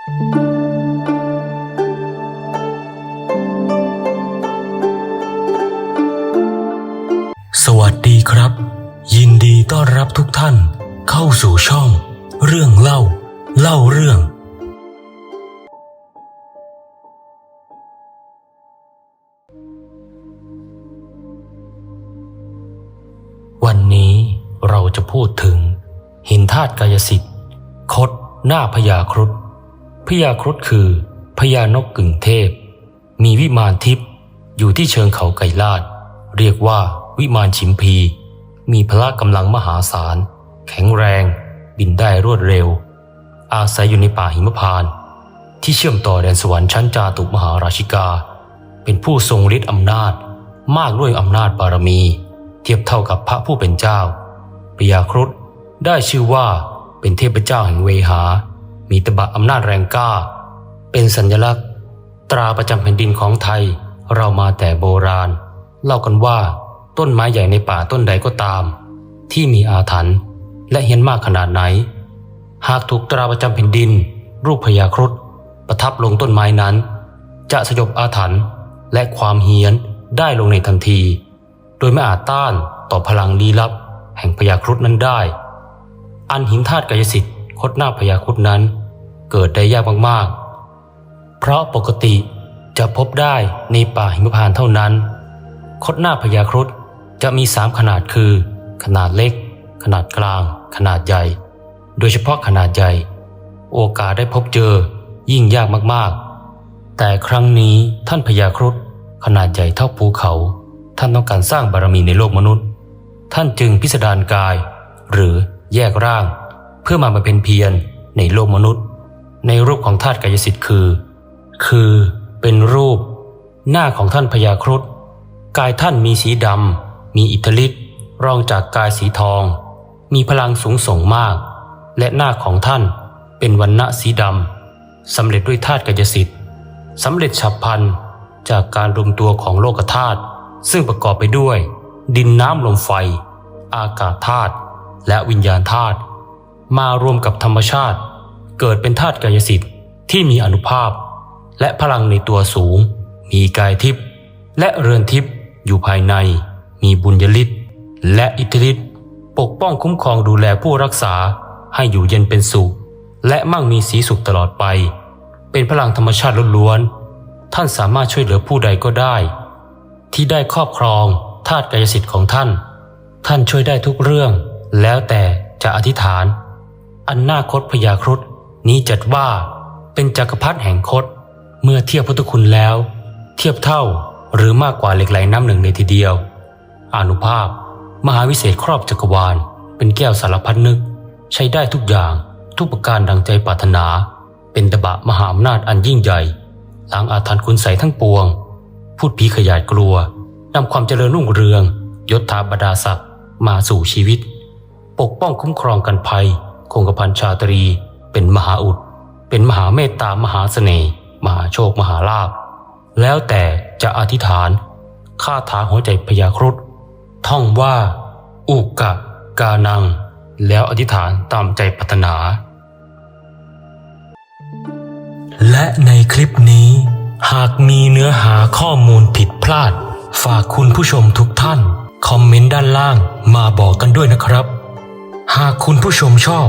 สวัสดีครับ ยินดีต้อนรับทุกท่านเข้าสู่ช่อง เรื่องเล่า เล่าเรื่อง วันนี้เราจะพูดถึงหินธาตุกายสิทธิ์คดหน้าพญาครุฑ พญาครุฑคือพญานกกึ่งเทพ มีวิมานทิพย์อยู่ที่เชิงเขาไก่ลาด เรียกว่าวิมานชิมพี มีพละกำลังมหาศาล แข็งแรง บินได้รวดเร็ว อาศัยอยู่ในป่าหิมพานต์ที่เชื่อมต่อแดนสวรรค์ชั้นจาตุมหาราชิกา เป็นผู้ทรงฤทธิ์อำนาจมากด้วยอำนาจบารมี เทียบเท่ากับพระผู้เป็นเจ้าพญาครุฑได้ชื่อว่าเป็นเทพเจ้าแห่งเวหา มีตบะอำนาจแรงกล้า เป็นสัญลักษณ์ ตราประจำแผ่นดินของไทย เรามาแต่โบราณ เล่ากันว่าต้นไม้ใหญ่ในป่าต้นใดก็ตาม ที่มีอาถรรพ์และเฮี้ยนมากขนาดไหน หากถูกตราประจำแผ่นดิน รูปพญาครุฑประทับลงต้นไม้นั้น จะสยบอาถรรพ์และความเฮี้ยนได้ลงในทันที โดยไม่อาจต้านต่อพลังลี้ลับ แห่งพญาครุฑนั้นได้ อันหินธาตุกายสิทธิ์คดหน้าพญาครุฑนั้น เกิดได้ยากมากๆ เพราะปกติจะพบได้ในป่าหิมพานต์เท่านั้น คดหน้าพญาครุฑจะมีสามขนาดคือ ขนาดเล็ก ขนาดกลาง ขนาดใหญ่ โดยเฉพาะขนาดใหญ่ โอกาสได้พบเจอยิ่งยากมากๆ แต่ครั้งนี้ท่านพญาครุฑขนาดใหญ่เท่าภูเขา ท่านต้องการสร้างบารมีในโลกมนุษย์ ท่านจึงพิสดารกาย หรือแยกร่าง เพื่อมาบำเพ็ญเพียรในโลกมนุษย์ ในรูปของธาตุกายสิทธิ์คือ คือเป็นรูป หน้าของท่านพญาครุฑกายท่านมีสีดำ มีอิทธิฤทธิ์รองจากกายสีทอง มีพลังสูงส่งมาก และหน้าของท่านเป็นวันณะสีดำสำเร็จด้วยธาตุกายสิทธิ์สำเร็จฉับพลันจากการรวมตัวของโลกธาตุซึ่งประกอบไปด้วย ดินน้ำลมไฟ อากาศธาตุและวิญญาณธาตุมารวมกับธรรมชาติ เกิดเป็นธาตุกายสิทธิ์ที่มีอนุภาพ และพลังในตัวสูง มีกายทิพย์และเรือนทิพย์อยู่ภายใน มีบุญยฤทธิ์และอิทธิฤทธิ์ปกป้องคุ้มครองดูแลผู้รักษาให้อยู่เย็นเป็นสุข และมั่งมีสีสุขตลอดไป เป็นพลังธรรมชาติล้วนๆท่านสามารถช่วยเหลือผู้ใดก็ได้ ที่ได้ครอบครองธาตุกายสิทธิ์ของท่าน ท่านช่วยได้ทุกเรื่อง แล้วแต่จะอธิษฐาน อันนาคตพญาครุฑ นี้จัดว่าเป็นจักรพรรดิแห่งคต เมื่อเทียบพุทธคุณแล้ว เทียบเท่าหรือมากกว่าเหล็กไหลน้ำหนึ่งในทีเดียว อนุภาพ มหาวิเศษครอบจักรวาล เป็นแก้วสารพัดนึก ใช้ได้ทุกอย่างทุกประการดังใจปรารถนา เป็นตบะมหาอำนาจอันยิ่งใหญ่ล้างอาถรรพ์คุณใสยทั้งปวง พูดผีขยาดกลัวนำความเจริญรุ่งเรืองยศถาบรรดาศักดิ์มาสู่ชีวิต ปกป้องคุ้มครองกันภัย คงกระพันชาตรี เป็นมหาอุด เป็นมหาเมตตามหาเสน่ห์มหาโชคมหาลาภแล้วแต่จะอธิษฐานคาถาหัวใจพญาครุฑท่องว่า อุกกะกานัง แล้วอธิษฐานตามใจปรารถนา และในคลิปนี้ หากมีเนื้อหาข้อมูลผิดพลาด ฝากคุณผู้ชมทุกท่าน คอมเมนต์ด้านล่างมาบอกกันด้วยนะครับ หากคุณผู้ชมชอบ